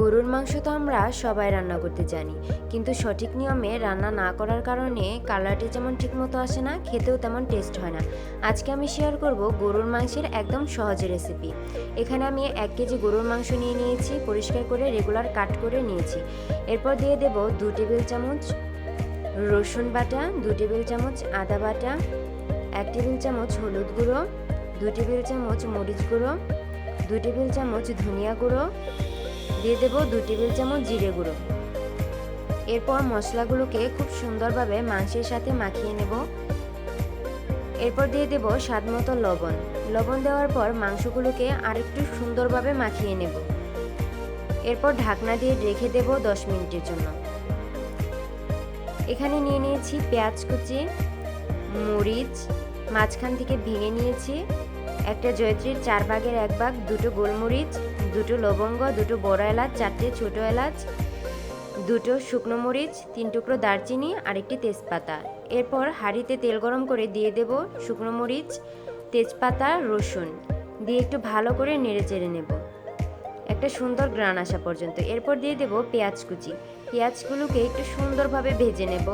গরুর মাংস তো আমরা সবাই রান্না করতে জানি। কিন্তু সঠিক নিয়মে রান্না না করার কারণে কালারটি যেমন ঠিকমতো আসে না, খেতেও তেমন টেস্ট হয় না। আজকে আমি শেয়ার করব গরুর মাংসের একদম সহজ রেসিপি এখানে আমি এক কেজি গরুর মাংস নিয়ে নিয়েছি, পরিষ্কার করে রেগুলার কাট করে নিয়েছি। এরপর দিয়ে দেব দু টেবিল চামচ রসুন বাটা, দু টেবিল চামচ আদা বাটা, এক টেবিল চামচ হলুদ গুঁড়ো, দু টেবিল চামচ মরিচ গুঁড়ো, দু টেবিল চামচ ধনিয়া গুঁড়ো দিয়ে দেব দু টেবিল চামচ জিরে গুঁড়ো। এরপর মশলাগুলোকে খুব সুন্দরভাবে মাংসের সাথে মাখিয়ে নেব। এরপর দিয়ে দেব স্বাদ মতো লবণ। লবণ দেওয়ার পর মাংসগুলোকে আরেকটু সুন্দরভাবে মাখিয়ে নেব। এরপর ঢাকনা দিয়ে রেখে দেব দশ মিনিটের জন্য। এখানে নিয়ে নিয়েছি পেঁয়াজ কুচি, মরিচ মাঝখান থেকে ভেঙে নিয়েছি। একটা জয়ত্রীর চার ভাগের এক ভাগ, দুটো গোলমরিচ, দুটো লবঙ্গ, দুটো বড় এলাচ, চারটে ছোট এলাচ, দুটো শুকনো মরিচ, তিন টুকরো দারচিনি আর একটি তেজপাতা। এরপর হাঁড়িতে তেল গরম করে দিয়ে দেব শুকনো মরিচ, তেজপাতা, রসুন। দিয়ে একটু ভালো করে নেড়ে চেড়ে নেব। একটা সুন্দর গ্রান আসা পর্যন্ত। এরপর দিয়ে দেব পেঁয়াজ কুচি। পেঁয়াজগুলোকে একটু সুন্দরভাবে ভেজে নেব।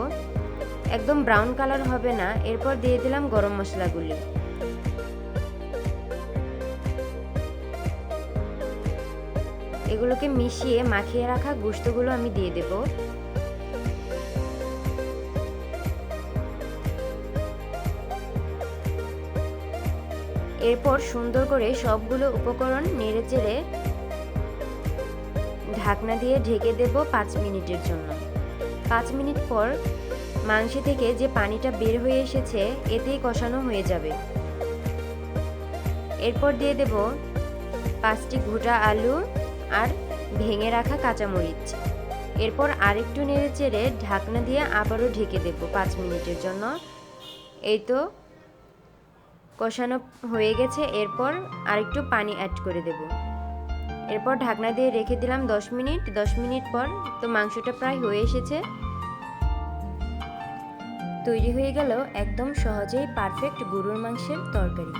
একদম ব্রাউন কালার হবে না, এরপর দিয়ে দিলাম গরম মশলাগুলি। এগুলোকে মিশিয়ে মাখিয়ে রাখা গোস্তগুলো আমি দিয়ে দেব। এরপর সুন্দর করে সবগুলো উপকরণ নেড়ে চেড়ে ঢাকনা দিয়ে ঢেকে দেব পাঁচ মিনিটের জন্য। পাঁচ মিনিট পর মাংস থেকে যে পানিটা বের হয়ে এসেছে, এতেই কষানো হয়ে যাবে। এরপর দিয়ে দেব পাঁচটি গোটা আলু আর ভেঙে রাখা কাঁচামরিচ। এরপর আরেকটু নেড়ে চেড়ে ঢাকনা দিয়ে আবারও ঢেকে দেব পাঁচ মিনিটের জন্য। এই তো কষানো হয়ে গেছে। এরপর আরেকটু পানি অ্যাড করে দেব। এরপর ঢাকনা দিয়ে রেখে দিলাম দশ মিনিট। দশ মিনিট পর তো মাংসটা প্রায় হয়ে এসেছে। তৈরি হয়ে গেল একদম সহজেই পারফেক্ট গরুর মাংসের তরকারি।